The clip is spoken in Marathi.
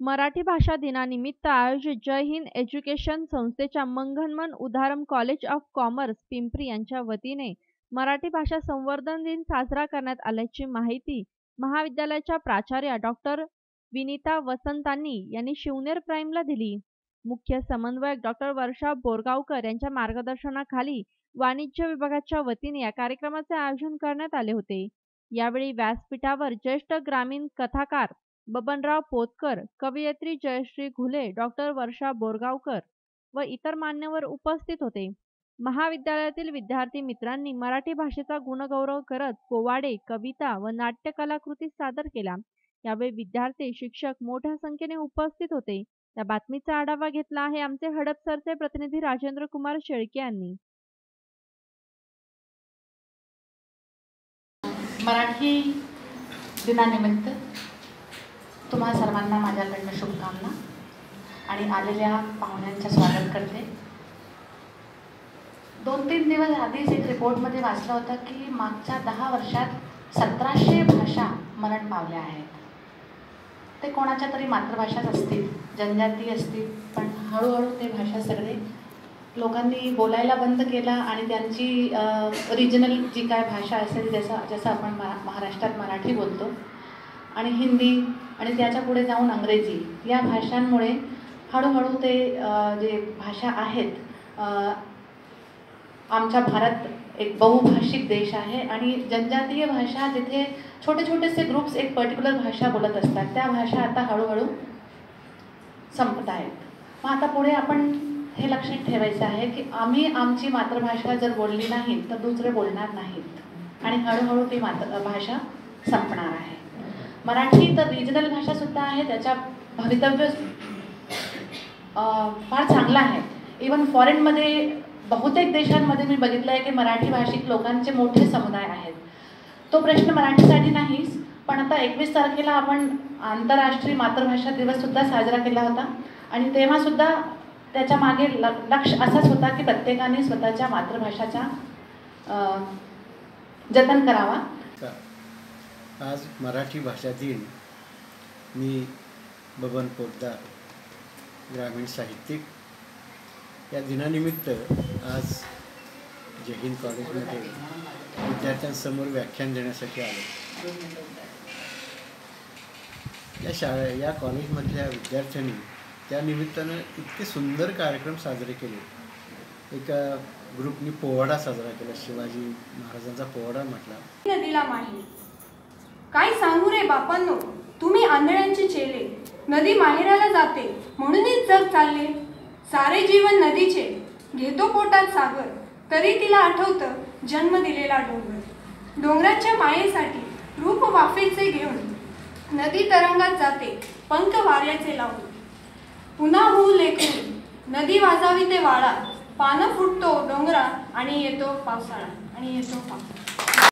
मराठी भाषा दिनानिमित्त आयोजित जय हिंद एज्युकेशन संस्थेच्या मंगनमन उधारम कॉलेज ऑफ कॉमर्स पिंपरी यांच्या वतीने मराठी भाषा संवर्धन दिन साजरा करण्यात आल्याची माहिती महाविद्यालयाच्या प्राचार्या डॉक्टर विनिता वसंतांनी यांनी शिवनेर प्राईमला दिली. मुख्य समन्वयक डॉक्टर वर्षा बोरगावकर यांच्या मार्गदर्शनाखाली वाणिज्य विभागाच्या वतीने या कार्यक्रमाचे आयोजन करण्यात आले होते. यावेळी व्यासपीठावर ज्येष्ठ ग्रामीण कथाकार बबनराव पोतकर कवयित्री जयश्री घुले डॉक्टर वर्षा बोरगावकर व इतर मान्यवर उपस्थित होते. महाविद्यालयातील विद्यार्थी मित्रांनी मराठी भाषेचा गुणगौरव करत पोवाडे कविता व नाट्य कलाकृती सादर केला. यावेळी विद्यार्थी शिक्षक मोठ्या संख्येने उपस्थित होते. या बातमीचा आढावा घेतला आहे आमचे हडपसरचे प्रतिनिधी राजेंद्र कुमार शेळके यांनी. मराठी दिनानिमित्त तुम्हा सर्वांना माझ्याकडनं शुभकामना आणि आलेल्या पाहुण्यांचं स्वागत करते. दोन तीन दिवस आधीच एक रिपोर्टमध्ये वाचलं होतं की मागच्या दहा वर्षात सतराशे भाषा मरण पावल्या आहेत. ते कोणाच्या तरी मातृभाषाच असतील जनजाती असतील पण हळूहळू ते भाषा सगळे लोकांनी बोलायला बंद केला आणि त्यांची रिजनल जी काय भाषा असेल जसं जसं आपण महा महाराष्ट्रात मराठी बोलतो आणि हिंदी आणि त्याच्या पुढे जाऊन अंग्रेजी. या भाषांमुळे हळूहळू ते जे भाषा आहेत आमचा भारत एक बहुभाषिक देश आहे आणि जनजातीय भाषा जिथे छोटे छोटेसे ग्रुप्स एक पर्टिक्युलर भाषा बोलत असतात त्या भाषा आता हळूहळू संपत आहेत. मग आता पुढे आपण हे लक्षात ठेवायचं आहे की आम्ही आमची मातृभाषा जर बोलली नाही तर दुसरे बोलणार नाहीत. आणि हळूहळू ती मात्र भाषा संपणार आहे. मराठी तर रिजनल भाषासुद्धा आहे त्याच्या भवितव्य फार चांगला आहे. इवन फॉरेनमध्ये बहुतेक देशांमध्ये मी बघितलं आहे की मराठी भाषिक लोकांचे मोठे समुदाय आहेत. तो प्रश्न मराठीसाठी नाहीच पण आता एकवीस तारखेला आपण आंतरराष्ट्रीय मातृभाषा दिवससुद्धा साजरा केला होता. आणि तेव्हासुद्धा त्याच्यामागे लक्ष असाच होता की प्रत्येकाने स्वतःच्या मातृभाषाचा जतन करावा. आज मराठी भाषा दिन. मी बबन पोद्दार ग्रामीण साहित्यिक. या दिनानिमित्त आज जय हिंद कॉलेजमध्ये विद्यार्थ्यांसमोर व्याख्यान देण्यासाठी आलो. या शाळा या कॉलेजमधल्या विद्यार्थ्यांनी त्या निमित्तानं इतके सुंदर कार्यक्रम साजरे केले. एका ग्रुपनी पोवाडा साजरा केला शिवाजी महाराजांचा पोवाडा म्हटला. नदीला माही बापांनो तुम्ही आंधळ्यांचे चेले. नदी माहेराला जाते म्हणूनच जग चालले. सारे जीवन नदीचे घेतो पोटात सागर. तरी तिला आठवतं जन्म दिलेला डोंगर. डोंगराच्या मायेसाठी रूप वाफेचे घेऊन नदी तरंगात जाते पंख वाऱ्याचे लावून. पुन्हा होऊ लेखून नदी वाजावी ते वाळा पानं फुटतो डोंगरा आणि येतो पावसाळा आणि येतो पावसाळा